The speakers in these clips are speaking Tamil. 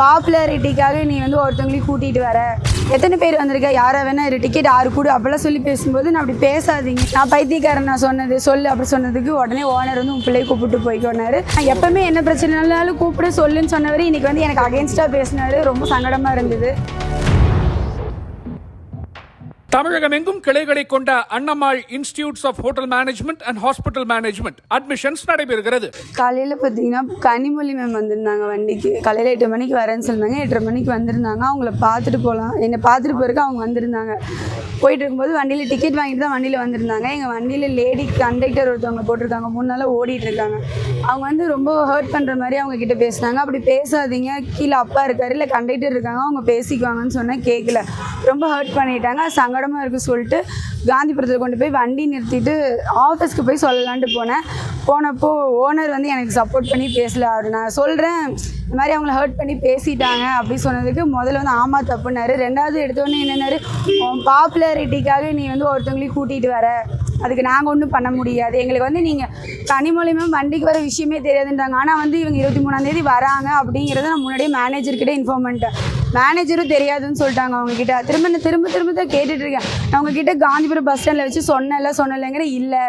பாப்புலாரிட்டிக்காக நீ வந்து ஒருத்தவங்களையும் கூட்டிகிட்டு வர. எத்தனை பேர் வந்திருக்க? யாரை வேணா இரு டிக்கெட் ஆறு கூட. அப்படிலாம் சொல்லி பேசும்போது நான் அப்படி பேசாதீங்க. நான் பைத்தியக்காரன் நான் சொன்னது சொல்லு அப்படி சொன்னதுக்கு உடனே ஓனர் வந்து உன் பிள்ளையை கூப்பிட்டு போய்க்கோனாரு நான் எப்பவுமே என்ன பிரச்சனைனாலும் கூப்பிட சொல்லுன்னு சொன்னவர் இன்னைக்கு வந்து எனக்கு அகேன்ஸ்டாக பேசினாரு. ரொம்ப சங்கடமாக இருந்தது. தமிழகம் எங்கும் கிளைகளை கொண்ட Annammal institutes of hotel management and hospital management admissions நடைபெறுகிறது. காலையில் பார்த்தீங்கன்னா கனிமொழி மேம் வந்திருந்தாங்க வண்டிக்கு. காலையில் எட்டு மணிக்கு வரேன்னு சொன்னாங்க. எட்டரை மணிக்கு வந்திருந்தாங்க. அவங்கள பார்த்துட்டு போகலாம் என்னை பார்த்துட்டு போயிருக்க அவங்க வந்திருந்தாங்க. போயிட்டு இருக்கும்போது வண்டியில் டிக்கெட் வாங்கிட்டு தான் வண்டியில் வந்திருந்தாங்க. எங்கள் வண்டியில் லேடி கண்டக்டர் ஒருத்தவங்க போட்டிருக்காங்க. மூணு நாளாக ஓடிட்டு இருக்காங்க. அவங்க வந்து ரொம்ப ஹர்ட் பண்ணுற மாதிரி அவங்க கிட்ட பேசினாங்க. அப்படி பேசாதீங்க. கீழே அப்பா இருக்காரு. இல்லை கண்டக்டர் இருக்காங்க. அவங்க பேசிக்குவாங்கன்னு சொன்னால் கேட்கல ரொம்ப ஹர்ட் பண்ணிட்டாங்க. சங்கடம் சங்கடமாக இருக்குது சொல்லிட்டு காந்திபுரத்தில் கொண்டு போய் வண்டி நிறுத்திட்டு ஆஃபீஸ்க்கு போய் சொல்லலான்ட்டு போனேன். போனப்போ ஓனர் வந்து எனக்கு சப்போர்ட் பண்ணி பேசல. அவர் நான் சொல்கிறேன் இந்த மாதிரி அவங்கள ஹர்ட் பண்ணி பேசிட்டாங்க அப்படின்னு சொன்னதுக்கு முதல்ல வந்து ஆமாம் தப்புனாரு. ரெண்டாவது எடுத்தோடனே என்னன்னாரு உன் பாப்புலாரிட்டிக்காக நீ வந்து ஒருத்தவங்களையும் கூட்டிகிட்டு வர. அதுக்கு நாங்கள் ஒன்றும் பண்ண முடியாது. எங்களுக்கு வந்து நீங்கள் கனிமொழியுமே வண்டிக்கு வர விஷயமே தெரியாதுன்றாங்க. ஆனால் வந்து இவங்க இருபத்தி மூணாந்தேதி வராங்க அப்படிங்கிறத நான் முன்னாடியே மேனேஜர்கிட்ட இன்ஃபார்ம் பண்ணிட்டேன். மேனேஜரும் தெரியாதுன்னு சொல்லிட்டாங்க அவங்கக்கிட்ட திரும்ப நான் திரும்ப திரும்ப தான் கேட்டுட்ருக்கேன் நான் உங்ககிட்ட காந்திபுரம் பஸ் ஸ்டாண்டில் வச்சு சொன்னல சொன்னலைங்கிற இல்லை.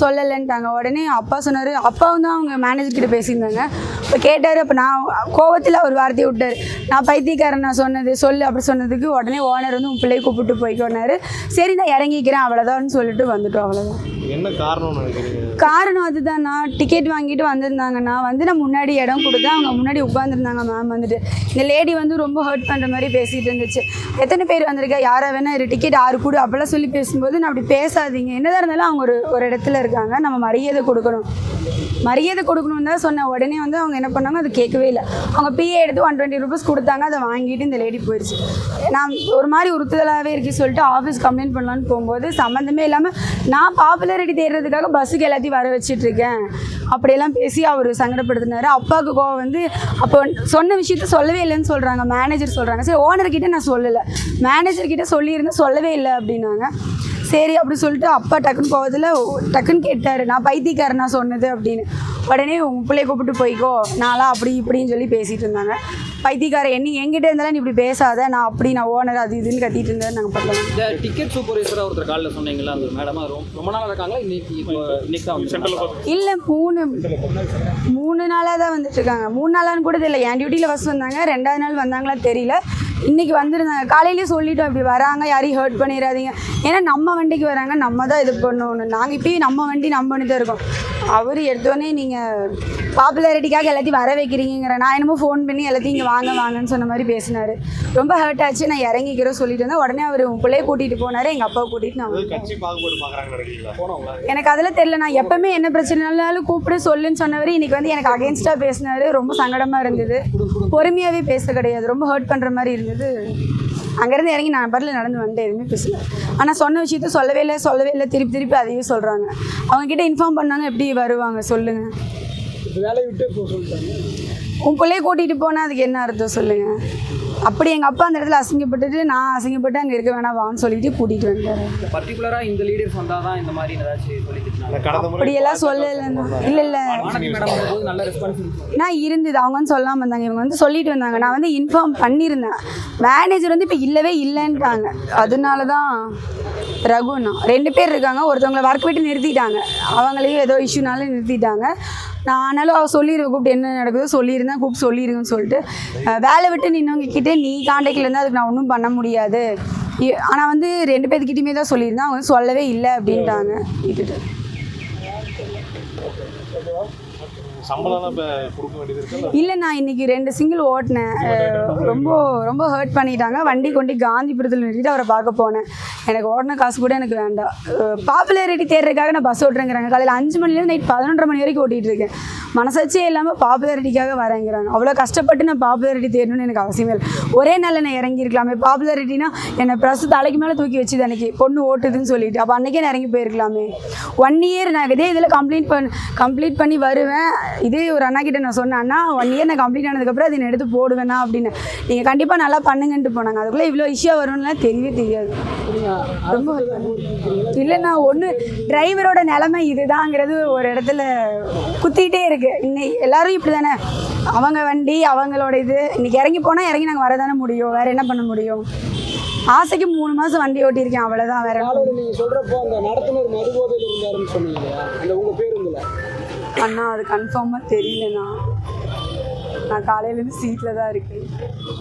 சொல்லலைன்ட்டாங்க. உடனே அப்பா சொன்னார். அப்பாவும் தான் அவங்க மேனேஜர்கிட்ட பேசியிருந்தாங்க. இப்போ கேட்டார். அப்போ நான் கோவத்தில் ஒரு வார்த்தையை விட்டார். நான் பைத்தியக்காரன் நான் சொன்னது சொல்லு அப்படி சொன்னதுக்கு உடனே ஓனர் வந்து உன் பிள்ளையை கூப்பிட்டு போய்க்கோனாரு சரி நான் இறங்கிக்கிறேன் அவ்வளோதான்னு சொல்லிட்டு வந்துட்டோம் அவ்வளோதான் என்ன காரணம் நினைக்கிறீங்க? காரணம் அதுதான்ண்ணா டிக்கெட் வாங்கிட்டு வந்திருந்தாங்கண்ணா வந்து நான் முன்னாடி இடம் கொடுத்து அவங்க முன்னாடி உட்காந்துருந்தாங்க மேம் வந்துட்டு. இந்த லேடி வந்து ரொம்ப ஹர்ட் பண்ணுற மாதிரி பேசிகிட்டு இருந்துச்சு. எத்தனை பேர் வந்திருக்கா? யாரை வேணா இரு டிக்கெட் ஆறு கூட அப்போல்லாம் சொல்லி பேசும்போது நான் அப்படி பேசாதீங்க. என்னதான் இருந்தாலும் அவங்க ஒரு ஒரு இடத்துல இருக்காங்க. நம்ம மரியாதை கொடுக்கணும். மரியாதை கொடுக்கணும்னு தான் சொன்னேன். உடனே வந்து அவங்க என்ன பண்ணாங்க? அது கேட்கவே இல்லை. அவங்க பிஏ எடுத்து ஒன் டுவெண்ட்டி ருபீஸ் கொடுத்தாங்க. அதை வாங்கிட்டு இந்த லேடி போயிடுச்சு நான் ஒரு மாதிரி உறுத்துதலாகவே இருக்கு சொல்லிட்டு ஆஃபீஸ் கம்ப்ளைண்ட் பண்ணலான்னு போகும்போது சம்மந்தமே இல்லாமல் நான் பாப்புலாரிட்டி தேடுறதுக்காக பஸ்ஸுக்கு எல்லாத்தையும் வர வச்சிட்டு இருக்கேன் அப்படியெல்லாம் பேசி அவர் சங்கடப்படுத்தினாரு. அப்பாவுக்கு கோவம் வந்து அப்போ சொன்ன விஷயத்த சொல்லவே இல்லைன்னு சொல்கிறாங்க மேனேஜர் சொல்கிறாங்க சரி ஓனர்கிட்ட நான் சொல்லலை. மேனேஜர் கிட்ட சொல்லியிருந்தேன் சொல்லவே இல்லை அப்படின்னாங்க. சரி அப்படி சொல்லிட்டு அப்பா டக்குன்னு போவதில் டக்குன்னு கேட்டார் நான் பைத்தியக்காரன் நான் சொன்னது அப்படின்னு. உடனே உன் பிள்ளைய கூப்பிட்டு போய்க்கோ. நான்லாம் அப்படி இப்படின்னு சொல்லி பேசிகிட்டு இருந்தாங்க. பைத்தியக்காரன் என்ன எங்கிட்ட இருந்தாலும் நீ இப்படி பேசாத. நான் அப்படி நான் ஓனர் அது இதுன்னு கத்திட்டு இருந்தேன் நாங்கள் பண்ணலாம் இந்த டிக்கெட் சூப்பர்வைசராக ஒருத்தர் காலில் சொன்னீங்களா? அந்த மேடம் ரொம்ப ரொம்ப நாளாக இருக்காங்களா? இன்னைக்கு இப்போ இன்னைக்கு தான் வந்து இல்லை மூணு மூணு நாளாக தான் வந்துட்டு இருக்காங்க. மூணு நாளான்னு கூட தெரியல. என் டியூட்டியில் ஃபஸ்ட் வந்தாங்க. ரெண்டாவது நாள் வந்தாங்களா தெரியல. இன்னைக்கு வந்திருந்தாங்க. காலையிலேயே சொல்லிட்டோம் இப்படி வராங்க யாரையும் ஹர்ட் பண்ணிடாதீங்க. ஏன்னா நம்ம வண்டிக்கு வராங்க நம்ம தான் இது பண்ணணும். நாங்கள் இப்பயும் நம்ம வண்டி நம்பிட்டு தான் இருக்கோம். அவர் எடுத்தோடனே நீங்கள் பாப்புலாரிட்டிக்காக எல்லாத்தையும் வர வைக்கிறீங்கிற நான் என்னமோ ஃபோன் பண்ணி எல்லாத்தையும் இங்கே வாங்க வாங்கன்னு சொன்ன மாதிரி பேசினார். ரொம்ப ஹர்ட் ஆச்சு. நான் இறங்கிக்கிறோம் சொல்லிட்டு இருந்தேன். உடனே அவர் உன் பிள்ளைய கூட்டிகிட்டு போனார். எங்கள் அப்பாவை கூட்டிகிட்டு நான் எனக்கு அதில் தெரியல. நான் எப்பவுமே என்ன பிரச்சனைனாலும் கூப்பிடு சொல்லுன்னு சொன்னவர் இன்னைக்கு வந்து எனக்கு அகேன்ஸ்டாக பேசினாரு. ரொம்ப சங்கடமாக இருந்தது. பொறுமையாகவே பேச கிடையாது. ரொம்ப ஹர்ட் பண்ணுற மாதிரி இருந்தது. அங்கேருந்து இறங்கி நான் பரில் நடந்து வந்துட்டு எதுவுமே பேசல. ஆனால் சொன்ன விஷயத்த சொல்லவே இல்லை சொல்லவே இல்லை திருப்பி திருப்பி அதையே சொல்கிறாங்க அவங்கக்கிட்ட இன்ஃபார்ம் பண்ணாங்க எப்படி வருவாங்க சொல்லுங்கள் வேலையை விட்டு போக சொல்லிட்டாங்க. உன் பிள்ளைய கூட்டிகிட்டு போனால் அதுக்கு என்ன அர்த்தம் சொல்லுங்கள் அப்படி எங்கள் அப்பா அந்த இடத்துல அசிங்கப்பட்டுட்டு நான் அசிங்கப்பட்டு அங்கே இருக்க வேணாம் வான்னு சொல்லிட்டு கூட்டிகிட்டு வந்தார் பர்டிகுலராக இந்த லீடர்ஸ் வந்தால் தான் இந்த மாதிரி ஏதாச்சும் அப்படியெல்லாம் சொல்லலைண்ணா இல்லை இல்லை. வானதி மேடம் வரும்போது நல்ல ரெஸ்பான்ஸ் நான் இருந்தது அவங்க வந்து சொல்லாமல் இருந்தாங்க. இவங்க வந்து சொல்லிட்டு வந்தாங்க. நான் வந்து இன்ஃபார்ம் பண்ணியிருந்தேன் மேனேஜர் வந்து இப்போ இல்லவே இல்லைன்ட்டாங்க. அதனால தான் ரகுண்ணா ரெண்டு பேர் இருக்காங்க. ஒருத்தவங்களை ஒர்க் விட்டு நிறுத்திட்டாங்க. அவங்களையும் ஏதோ இஷ்யூனால நிறுத்திட்டாங்க. நான் ஆனாலும் அவ சொல்லிடுவேன் கூப்பிட்டு என்ன நடக்குதோ சொல்லியிருந்தேன் கூப்பிட்டு சொல்லிடுங்கன்னு சொல்லிட்டு வேலை விட்டு நின்னவங்க கிட்டே நீ காண்டாக்டில் இருந்தால் அதுக்கு நான் ஒன்றும் பண்ண முடியாது. ஆனால் வந்து ரெண்டு பேர்த்துக்கிட்டையுமே தான் சொல்லியிருந்தேன் அவங்க வந்து சொல்லவே இல்லை அப்படின்ட்டாங்க. விட்டுட்டு இல்லை? நான் இன்னைக்கு ரெண்டு சிங்கிள் ஓட்டினேன். ரொம்ப ரொம்ப ஹர்ட் பண்ணிட்டாங்க. வண்டி கொண்டு காந்திபுரத்தில் நிறுத்திட்டு அவரை பார்க்க போனேன். எனக்கு ஓட்டின காசு கூட எனக்கு வேண்டாம். பாப்புலாரிட்டி தேடுறதுக்காக நான் பஸ் ஓட்டுறேங்கிறாங்க. காலையில் அஞ்சு மணிலேருந்து நைட் பதினொன்றரை மணி வரைக்கும் ஓட்டிகிட்டு இருக்கேன். மனசாட்சியே இல்லாமல் பாப்புலாரிட்டிக்காக வரேங்கிறாங்க. அவ்வளோ கஷ்டப்பட்டு நான் பாப்புலாரிட்டி தேடணும்னு எனக்கு அவசியமே இல்லை. ஒரே நாளில் நான் இறங்கியிருக்கலாமே. பாப்புலாரிட்டினா என்னை ப்ரெஸ் தலைக்கு மேலே தூக்கி வச்சுது அன்றைக்கி பொண்ணு ஓட்டுதுன்னு சொல்லிட்டு. அப்போ அன்றைக்கே நான் இறங்கி போயிருக்கலாமே. ஒன் இயர் நான் இதே இதில் கம்ப்ளீட் பண்ண கம்ப்ளீட் பண்ணி வருவேன். இதே ஒரு அண்ணா கிட்ட நான் சொன்னேன்னா அண்ணா ஒன் இயர் நான் கம்ப்ளீட் ஆனதுக்கப்புறம் அதை எடுத்து போடுவேண்ணா அப்படின்னு. நீங்கள் கண்டிப்பாக நல்லா பண்ணுங்கன்ட்டு போனாங்க. அதுக்குள்ளே இவ்வளோ இஷ்யூ வரும்னுலாம் தெரியவே தெரியாது. ரொம்ப இல்லைண்ணா ஒன்று டிரைவரோட நிலமை இதுதாங்கிறது ஒரு இடத்துல குத்திகிட்டே இருக்கு. இன்னைக்கு எல்லாரும் இப்படி தானே அவங்க வண்டி அவங்களோட இது. இன்னைக்கு இறங்கி போனால் இறங்கி நாங்கள் வரதானே முடியும். வேற என்ன பண்ண முடியும்? ஆசைக்கு மூணு மாதம் வண்டி ஓட்டியிருக்கேன் அவ்வளோதான் வேற நீங்கள் சொல்கிறப்போ அந்த நடத்துனர் மது போதையில் இருந்தாருன்னு சொன்னீங்க இல்லையா அந்த உங்கள் பேருந்துல அண்ணா அது கன்ஃபார்மாக தெரியலண்ணா. நான் காலையிலேருந்து சீட்டில் தான் இருக்கேன்.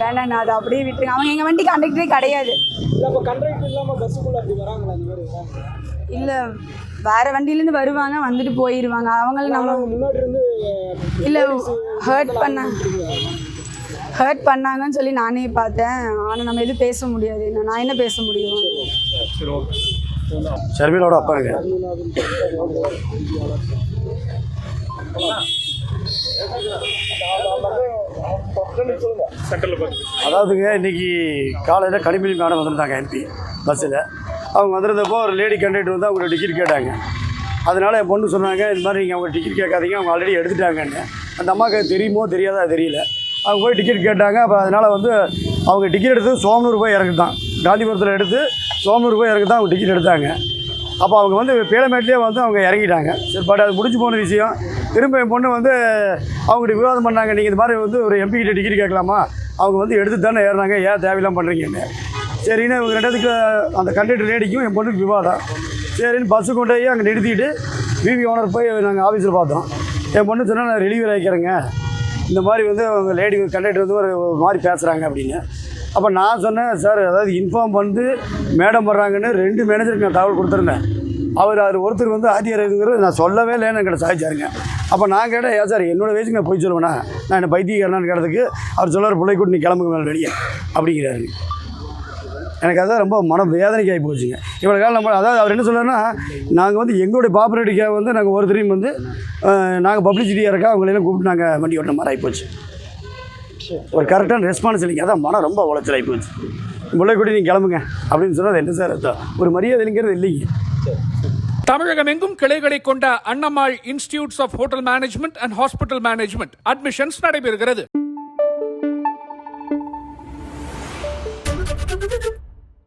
வேண்டாண்ணா அதை அப்படியே விட்டுருங்க அவங்க எங்கள் வண்டி கண்டக்டரே கிடையாது. இல்லை வேற வண்டியிலேருந்து வருவாங்க வந்துட்டு போயிடுவாங்க அவங்கள நம்ம அவங்க முன்னாடி இருந்து இல்லை ஹர்ட் பண்ண ஹர்ட் பண்ணாங்கன்னு சொல்லி நானே பார்த்தேன். ஆனால் நம்ம எதுவும் பேச முடியாது. என்ன நான் என்ன பேச முடியும்? ஷர்மிளோட அப்பாங்க அதாவதுங்க இன்னைக்கு காலையில் கனிமொழி மேடம் வந்திருந்தாங்க எம்பி பஸ்ஸில். அவங்க வந்திருந்தப்போ ஒரு லேடி கண்டக்டர் வந்து அவங்க டிக்கெட் கேட்டாங்க. அதனால் என் பொண்ணு சொன்னாங்க இந்த மாதிரி நீங்கள் அவங்க டிக்கெட் கேட்காதீங்க அவங்க ஆல்ரெடி எடுத்துட்டாங்கன்னு. அந்த அம்மாவுக்கு தெரியுமோ தெரியாதா தெரியல. அவங்க போய் டிக்கெட் கேட்டாங்க அப்போ அதனால் வந்து அவங்க டிக்கெட் எடுத்து சோமனூர் போய் இறக்கு தான் காந்திபுரத்தில் எடுத்து சோமனூர் போய் இறக்கு தான் அவங்க டிக்கெட் எடுத்தாங்க. அப்போ அவங்க வந்து பேலமேட்லேயே வந்து அவங்க இறங்கிட்டாங்க. சரி பட் அது முடிஞ்சு போன விஷயம். திரும்ப என் பொண்ணு வந்து அவங்ககிட்ட விவாதம் பண்ணாங்க. நீங்கள் இந்த மாதிரி வந்து ஒரு எம்பி கிட்ட கேட்கலாமா? அவங்க வந்து எடுத்து தானே ஏறினாங்க ஏன் தேவையில்லாம் பண்ணுறீங்கன்னு சரின்னு இவங்க ரெண்டத்துக்கு அந்த கண்டக்டர் லேடிக்கும் என் பொண்ணுக்கு விவாதம். சரின்னு பஸ்ஸு கொண்டு போய் அங்கே நிறுத்திட்டு விவி ஓனர் போய் நாங்கள் ஆஃபீஸில் பார்த்தோம். என் பொண்ணு சொன்னால் நான் டெலிவரி ஆகிக்கிறேங்க இந்த மாதிரி வந்து அவங்க லேடி கண்டக்டர் வந்து ஒரு மாதிரி பேசுகிறாங்க அப்படின்னு. அப்போ நான் சொன்னேன் சார் அதாவது இன்ஃபார்ம் வந்து மேடம் வர்றாங்கன்னு ரெண்டு மேனேஜருக்கு நான் தகவல் கொடுத்துருந்தேன். அவர் அவர் ஒருத்தர் வந்து ஆதியார் இதுங்கிறது நான் சொல்லவே இல்லைன்னு என்கிட்ட சாதிச்சாருங்க. அப்போ நான் கேட்டேன் ஏன் சார் என்னோட வயசுக்கு நான் போய் சொல்லுவேனா? நான் என்ன பைத்தியக்காரனான்னு கேட்டதுக்கு அவர் சொல்லார் பிள்ளை கூட்டு நீ கிளம்புங்க மேலே வெளியே. அப்படிங்கிறாரு. எனக்கு அதான் ரொம்ப மன வேதனைக்கு ஆகி போச்சுங்க. இவ்வளோ காலம் நம்ம அதாவது அவர் என்ன சொல்றாருன்னா நாங்கள் வந்து எங்களுடைய பாப்புலரிட்டிக்காக வந்து நாங்கள் ஒருத்தரையும் வந்து நாங்கள் பப்ளிசிட்டியாக இருக்கா அவங்களெல்லாம் கூப்பிட்டு நாங்கள் வண்டி ஓட்டின மாதிரி ஆகிப்போச்சு ஒரு கரெக்டான ரெஸ்பான்ஸ் இல்லைங்க. அதான் மனம் ரொம்ப உளைச்சலாகி போச்சு. முல்லைக்குடி நீங்கள் கிளம்புங்க அப்படின்னு சொன்னால் என்ன சார் அர்த்தம்? ஒரு மரியாதை இல்லைங்கிறது இல்லைங்க. தமிழகம் எங்கும் கிளைகளை கொண்ட Annammal institutes of hotel management and hospital management admissions நடைபெறுகிறது.